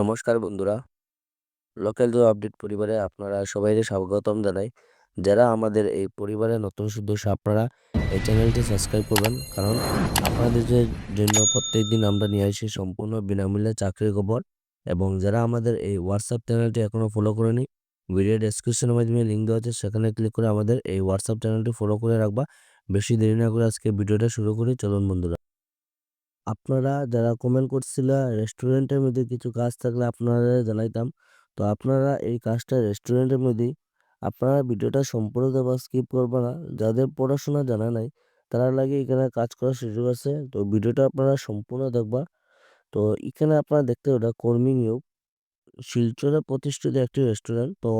নমস্কার বন্ধুরা। Local job update পরিবারে আপনারা সবাইকে স্বাগতম জানাই। যারা আমাদের এই পরিবারে নতুন সদস্য আপনারা এই চ্যানেলটি সাবস্ক্রাইব করবেন। কারণ আপনাদের জন্য প্রত্যেক দিন আমরা নিয়ে আসি সম্পূর্ণ বিনামূল্যে চাকরির খবর। এবং যারা আমাদের এই হোয়াটসঅ্যাপ চ্যানেলটি এখনও ফলো করেনি ভিডিও ডেসক্রিপশনের মাধ্যমে লিঙ্ক দেওয়া আছে, সেখানে ক্লিক করে আমাদের এই হোয়াটসঅ্যাপ চ্যানেলটি ফলো করে রাখবা। বেশি দেরি না করে আজকে ভিডিওটা শুরু করি। চলুন বন্ধুরা। আপনারা যারা কমেন্ট করছিলা রেস্টুরেন্টের মধ্যে কিছু কাজ থাকলে আপনারা জানাইতাম। তো আপনারা এই কাজটা রেস্টুরেন্টের মধ্যেই আপনারা ভিডিওটা সম্পূর্ণ দেবা স্কিপ করবা না। যাদের পড়াশোনা জানা নাই, তারা লাগে এখানে কাজ করার সুযোগ আছে। তো ভিডিওটা আপনারা সম্পূর্ণ দেখবা। তো এখানে আপনারা দেখতে ওটা কর্মী নিয়োগ শিলচরে প্রতিষ্ঠিত একটি রেস্টুরেন্ট। তো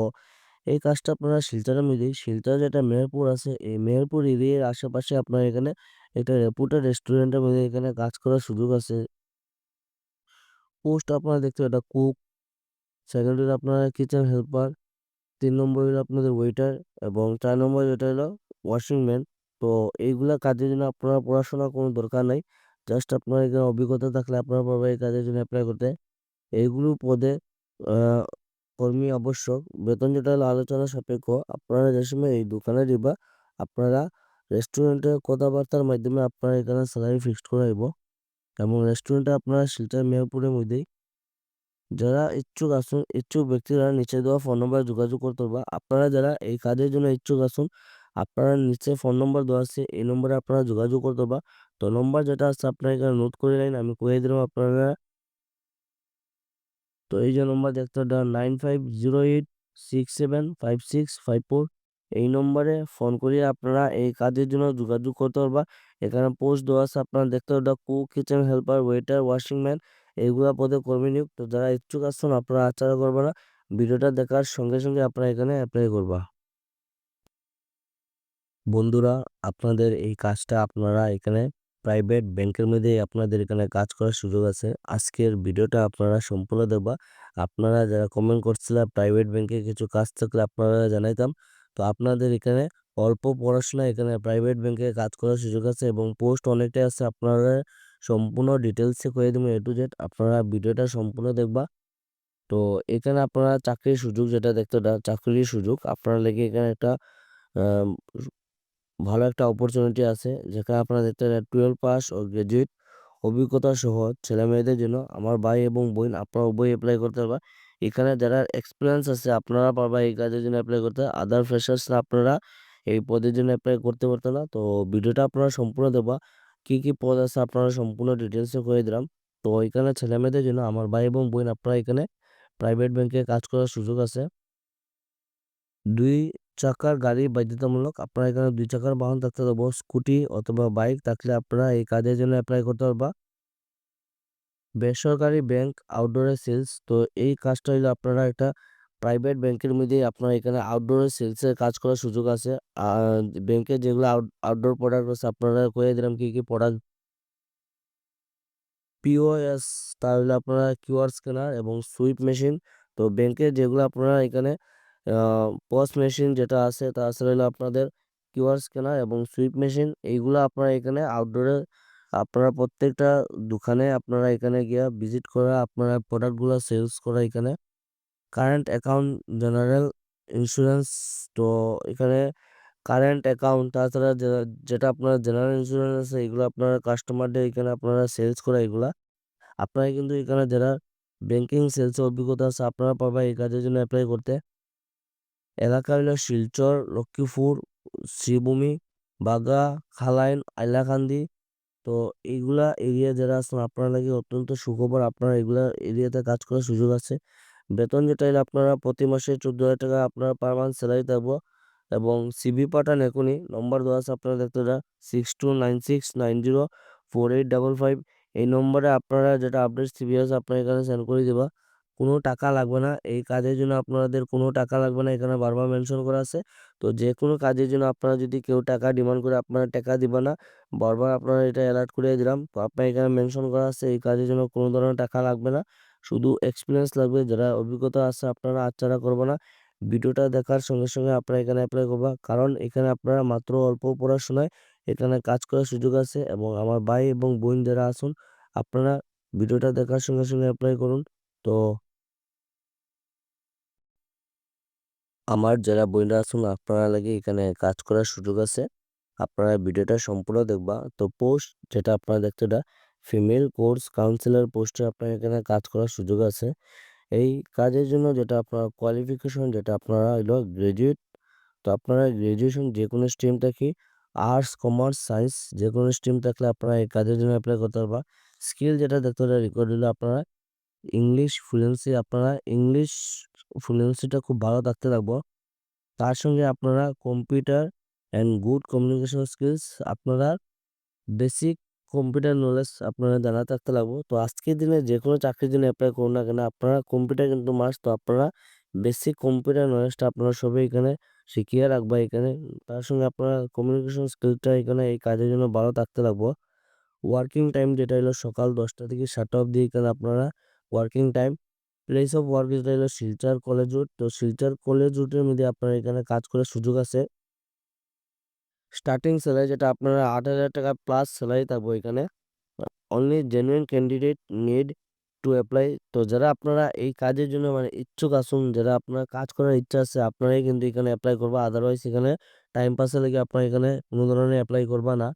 এই কাজটা আপনারা শিলচরের মধ্যেই শিলচর যেটা মেহেরপুর আছে, এই মেহেরপুর এরিয়ার আশেপাশে আপনার এখানে একটা রেপুটেড রেস্টুরেন্টের মধ্যে এখানে কাজ করার সুযোগ আছে। পোস্ট আপনারা দেখতে এটা কুক সেকেন্ড হলো আপনারা কিচেন হেল্পার, তিন নম্বর হলো আপনাদের ওয়েটার এবং চার নম্বর যেটা হলো ওয়াশিং ম্যান তো এইগুলা কাজের জন্য আপনারা পড়াশোনার কোনো দরকার নাই। জাস্ট আপনার এখানে অভিজ্ঞতা থাকলে আপনারা পারবেন এই কাজের জন্য অ্যাপ্লাই করতে। এইগুলো পদে কর্মী আবশ্যক। বেতন যেটা আলোচনা সাপেক্ষ। আপনারা যে সময় এই দোকানে দিবা, আপনারা রেস্টুরেন্টে কথাবার্তার মাধ্যমে আপনারা এখানে স্যালারি ফিক্সড করাইব এবং রেস্টুরেন্টে আপনারা শিলচর মেহেরপুরের মধ্যেই। যারা ইচ্ছুক আসুন, ইচ্ছুক ব্যক্তিরা নিচে দেওয়া ফোন নম্বরে যোগাযোগ করতে পারবা। আপনারা যারা এই কাজের জন্য ইচ্ছুক আসুন, আপনারা নিচে ফোন নম্বর দেওয়া আছে, এই নম্বরে আপনারা যোগাযোগ করতে পারবা। তো নম্বর যেটা আছে, আপনারা এখানে নোট করে নিন, আমি কয়ে দিলাম আপনারা তো এই যে নম্বর দেখতে nine five zero eight six seven five six five four এই নম্বরে ফোন করিয়ে আপনারা এই কাজের জন্য যোগাযোগ করতে পারবা। এখানে পোস্ট দেওয়া আছে, আপনারা দেখতে পারবা cook kitchen helper waiter washing man এইগুলা পদে কর্মী নিয়োগ। তো যারা ইচ্ছুক আসছেন আপনারা আচারা করবে না। ভিডিওটা দেখার সঙ্গে সঙ্গে আপনারা এখানে অ্যাপ্লাই করবা। বন্ধুরা, আপনাদের এই কাজটা আপনারা এখানে প্রাইভেট ব্যাংকের মধ্যে আপনাদের এখানে কাজ করার সুযোগ আছে। আজকের ভিডিওটা আপনারা সম্পূর্ণ দেবা আপনারা যারা কমেন্ট করছিলেন প্রাইভেট ব্যাংকে কিছু কাজ থাকলে আপনারা জানাইতাম। তো আপনাদের এখানে অল্প পড়াশোনা এখানে প্রাইভেট ব্যাংকে কাজ করার সুযোগ আছে এবং পোস্ট অনেকটাই আছে। আপনারা সম্পূর্ণ ডিটেলসে করে দেবেন এ টু জেড আপনারা ভিডিওটা সম্পূর্ণ দেখবা। তো এখানে আপনারা চাকরির সুযোগ যেটা দেখতে চাকরির সুযোগ। আপনারা লেগে এখানে একটা ভালো একটা অপরচুনিটি আছে, যেখানে আপনারা দেখতে টুয়েলভ পাস ও গ্রাজুয়েট অভিজ্ঞতা সহ ছেলে মেয়েদের জন্য আমার ভাই এবং বোন আপনারা উভয় অ্যাপ্লাই করতে পারবা। এখানে যারা এক্সপিরিয়েন্স আছে, আপনারা পারবা এই কাজের জন্য অ্যাপ্লাই করতে। আদার ফ্রেশার্সরা আপনারা এই পদের জন্য অ্যাপ্লাই করতে পারতো না। তো ভিডিওটা আপনারা সম্পূর্ণ দেবা কী কী পদ আছে আপনারা সম্পূর্ণ ডিটেলসে করে দিলাম। তো এখানে ছেলে মেয়েদের জন্য আমার ভাই এবং বোন, আপনারা এখানে প্রাইভেট ব্যাংকে কাজ করার সুযোগ আছে। দুই চাকার গাড়ি বাধ্যতামূলক। আপনার এখানে দুই চাকার বাহন থাকতে হবে স্কুটি অথবা বাইক। থাকলে আপনারা এই কাজের জন্য অ্যাপ্লাই করতে পারবা। বেসরকারি ব্যাংক আউটডোরে সেলস তো এই কাজটা হলো আপনারা একটা প্রাইভেট ব্যাংকের মধ্যে আপনারা এখানে আউটডোরে সেলসের কাজ করার সুযোগ আছে। আর ব্যাংকে যেগুলো আউট আউটডোর প্রোডাক্ট আছে, আপনারা কয়ে দিলাম কি কি প্রোডাক্ট পিওএস তাহলে আপনারা কিউআর স্ক্যানার এবং সুইপ মেশিন তো ব্যাংকে যেগুলো আপনারা এখানে পস মেশিন যেটা আছে, তা আসলে হলো আপনাদের কিউআর স্ক্যানার এবং সুইপ মেশিন। এইগুলো আপনারা এখানে আউটডোরে আপনারা প্রত্যেকটা দোকানে আপনারা এখানে গিয়া ভিজিট করা আপনারা প্রোডাক্টগুলো সেলস করা এখানে। কারেন্ট অ্যাকাউন্ট জেনারেল ইন্স্যুরেন্স তো এখানে কারেন্ট অ্যাকাউন্ট তাছাড়া যেটা আপনার জেনারেল ইন্স্যুরেন্স আছে, এগুলো আপনারা কাস্টমারদের এখানে আপনারা সেলস করা এগুলা। আপনারা কিন্তু এখানে যারা ব্যাংকিং সেলসের অভিজ্ঞতা আছে, আপনারা পাবা এই কাজের জন্য অ্যাপ্লাই করতে। এলাকা হলো শিলচর, লক্ষ্মীপুর, শ্রীভূমি বাগা খালাইন আইলাকান্দি তো এইগুলা এরিয়া যারা আছেন, আপনারা লাগে অত্যন্ত সুখবর। আপনারা এগুলা এরিয়াতে কাজ করার সুযোগ আছে। বেতন যেটা হলে আপনারা প্রতি মাসে চোদ্দ হাজার টাকা আপনারা পার মান্থ স্যালারি থাকব। এবং সিবি পাঠান এখনই। নম্বর দেওয়া আছে আপনারা দেখতে six two nine six nine zero four eight double five এই নম্বরে আপনারা যেটা আপডেট সিবি আছে, আপনার এখানে সেন্ড করে দেবা। কোনো টাকা লাগবে না। এই কাজের জন্য আপনাদের কোনো টাকা লাগবে না। এখানে বারবার মেনশন করা আছে। তো যে কোনো কাজের জন্য আপনারা যদি কেউ টাকা ডিমান্ড করে আপনারা টাকা দিবা না। বারবার আপনারা এটা অ্যালার্ট করে দিলাম। তো আপনার এখানে মেনশন করা আছে এই কাজের জন্য কোনো ধরনের টাকা লাগবে না। শুধু এক্সপিরিয়েন্স লাগবে। যারা অভিজ্ঞতা আছে আপনারা আচ্ছাড়া করবে না। ভিডিওটা দেখার সঙ্গে সঙ্গে আপনারা এখানে অ্যাপ্লাই করবা। কারণ এখানে আপনারা মাত্র অল্প পড়াশোনায় এখানে কাজ করার সুযোগ আছে এবং আমার ভাই এবং বোন যারা আসুন আপনারা ভিডিওটা দেখার সঙ্গে সঙ্গে অ্যাপ্লাই করুন। তো আমার যারা বইরা আছেন, আপনারা লাগে এখানে কাজ করার সুযোগ আছে। আপনারা ভিডিওটা সম্পূর্ণ দেখবা। তো পোস্ট যেটা আপনারা দেখতে ফিমেল কোর্স কাউন্সিলর পোস্টে আপনার এখানে কাজ করার সুযোগ আছে। এই কাজের জন্য যেটা আপনার কোয়ালিফিকেশন যেটা আপনারা হলো গ্রাজুয়েট তো আপনারা গ্রাজুয়েশন যে কোনো স্ট্রিম থাকি আর্টস কমার্স সায়েন্স যে কোনো স্ট্রিম থাকলে আপনারা এই কাজের জন্য অ্যাপ্লাই করতে পারবা। স্কিল যেটা দেখতে হবে রেকর্ড হলো আপনারা ইংলিশ ফ্লুয়েন্সি আপনারা ইংলিশ ফ্লুয়েন্সিটা খুব ভালো থাকতে লাগবো তার সঙ্গে আপনারা computer and good communication skills আপনারা বেসিক কম্পিউটার নলেজ আপনারা জানা থাকতে লাগবো। তো আজকের দিনে যে কোনো চাকরির জন্য অ্যাপ্লাই করুন না কেন, আপনারা কম্পিউটার কিন্তু মাস্ট তো আপনারা বেসিক কম্পিউটার নলেজটা আপনারা সবাই এখানে শিখিয়ে রাখবা এখানে। তার সঙ্গে আপনারা কমিউনিকেশন স্কিলটা এখানে এই কাজের জন্য ভালো থাকতে লাগবো। ওয়ার্কিং টাইম যেটা হলো সকাল দশটা থেকে সাতটা অবধি এখানে আপনারা working time place of work যেটা হলো শিলচর কলেজ রোড তো শিলচর কলেজ রোডের মধ্যে আপনারা এখানে কাজ করার সুযোগ আছে। স্টার্টিং স্যালারি যেটা আপনারা আট হাজার টাকা প্লাস স্যালারি থাকব এখানে only genuine candidate need to apply তো যারা আপনারা এই কাজের জন্য মানে ইচ্ছুক আসুন যারা আপনার কাজ করার ইচ্ছা আছে, আপনারাই কিন্তু এখানে অ্যাপ্লাই করবা। আদারওয়াইজ এখানে টাইম পাসের লেগে আপনারা এখানে কোনো ধরনের অ্যাপ্লাই করবা না।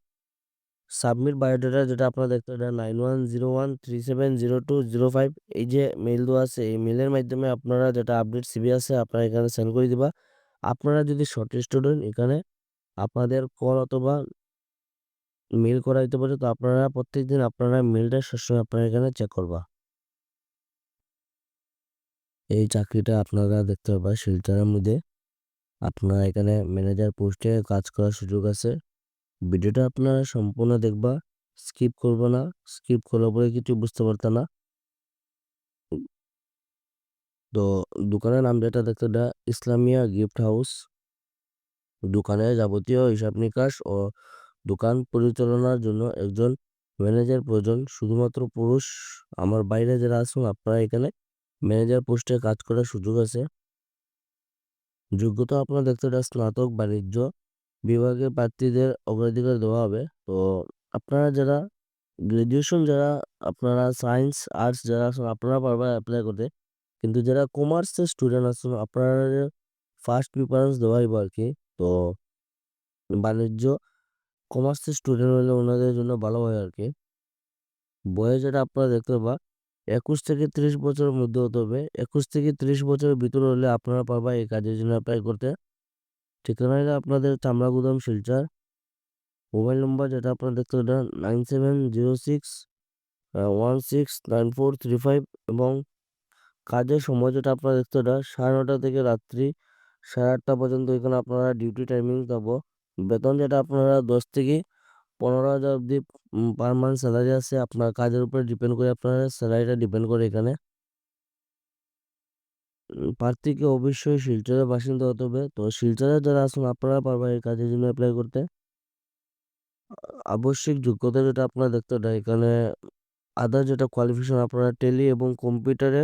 সাবমিট বায়োডাটা যেটা আপনারা দেখতে এটা nine one zero one three seven zero two zero five এই যে মেল দেওয়া আছে, এই মেলের মাধ্যমে আপনারা যেটা আপডেট সিবি আছে, আপনারা এখানে সেন্ড করে দিবা। আপনারা যদি শর্ট স্টুডেন্ট এখানে আপনাদের কল অথবা মেল করা দিতে পারে, তো আপনারা প্রত্যেক দিন আপনারা মেলটা সবসময় আপনারা এখানে চেক করবা। এই চাকরিটা আপনারা দেখতে পারবা, শিলচরের মধ্যে। আপনারা এখানে ম্যানেজার পোস্টে কাজ করার সুযোগ আছে। ভিডিওটা আপনারা সম্পূর্ণ দেখবা স্কিপ করব না স্কিপ করার পরে কিছু বুঝতে পারত না। তো দোকানের নাম যেটা দেখতে ইসলামিয়া গিফট হাউস। দোকানে যাবতীয় হিসাব নিকাশ ও দোকান পরিচালনার জন্য একজন ম্যানেজার প্রয়োজন। শুধুমাত্র পুরুষ, আমার বাইরে যারা আছেন আপনারা এখানে ম্যানেজার পোস্টে কাজ করার সুযোগ আছে। যোগ্যতা আপনারা দেখতে এটা স্নাতক, বাণিজ্য বিভাগের প্রার্থীদের অগ্রাধিকার দেওয়া হবে। তো আপনারা যারা গ্রাজুয়েশন যারা আপনারা সায়েন্স আর্টস যারা আছেন, আপনারা পারবেন অ্যাপ্লাই করতে। কিন্তু যারা কমার্সের স্টুডেন্ট আছেন আপনারা ফার্স্ট প্রিফারেন্স দেওয়া হইব আর কি তো বাণিজ্য কমার্সের স্টুডেন্ট হলে ওনাদের জন্য ভালো হয় আর কি বয়স যেটা আপনারা দেখতে পাবা একুশ থেকে ত্রিশ বছরের মধ্যে হতে হবে। একুশ থেকে ত্রিশ বছরের ভিতরে হলে আপনারা পারবা এই কাজের জন্য অ্যাপ্লাই করতে। ঠিকানা হলো আপনাদের চামড়া গুদাম শিলচর মোবাইল নম্বর যেটা আপনারা দেখতে পাবেন nine seven zero six one six nine four three five এবং কাজের সময় যেটা আপনারা দেখতে পাবেন সাড়ে নটা থেকে রাত্রি সাড়ে আটটা পর্যন্ত এখানে আপনারা ডিউটি টাইমিং পাবো। বেতন যেটা আপনারা দশ থেকে পনেরো হাজার অবধি পার মান্থ স্যালারি আছে, আপনার কাজের উপরে ডিপেন্ড করে আপনার স্যালারিটা ডিপেন্ড করে এখানে প্রার্থীকে অবশ্যই শিলচরের বাসিন্দা হতে হবে। তো শিলচরে যারা আছেন, আপনারা পারবেন এই কাজের জন্য অ্যাপ্লাই করতে। আবশ্যিক যোগ্যতা যেটা আপনারা দেখতে পারেন, এখানে আদার যেটা কোয়ালিফিকেশন আপনারা টেলি এবং কম্পিউটারে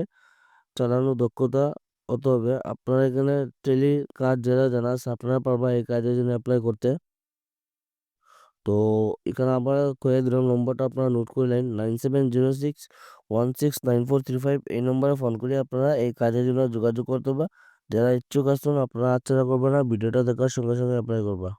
চালানো দক্ষতা হতে হবে। আপনারা এখানে টেলি কাজ যারা জানা আছে, আপনারা পারবা এই কাজের জন্য অ্যাপ্লাই করতে। তো এখানে আবার কয়ে দিলাম নম্বরটা আপনারা নোট করে নেন। Nine seven zero six one six nine four three five এই নম্বরে ফোন করে আপনারা এই কাজের জন্য যোগাযোগ করতে পারবেন। যারা ইচ্ছুক আসুন, আপনারা আচ্ছা করবেন না, ভিডিওটা দেখার সঙ্গে সঙ্গে অ্যাপ্লাই করবা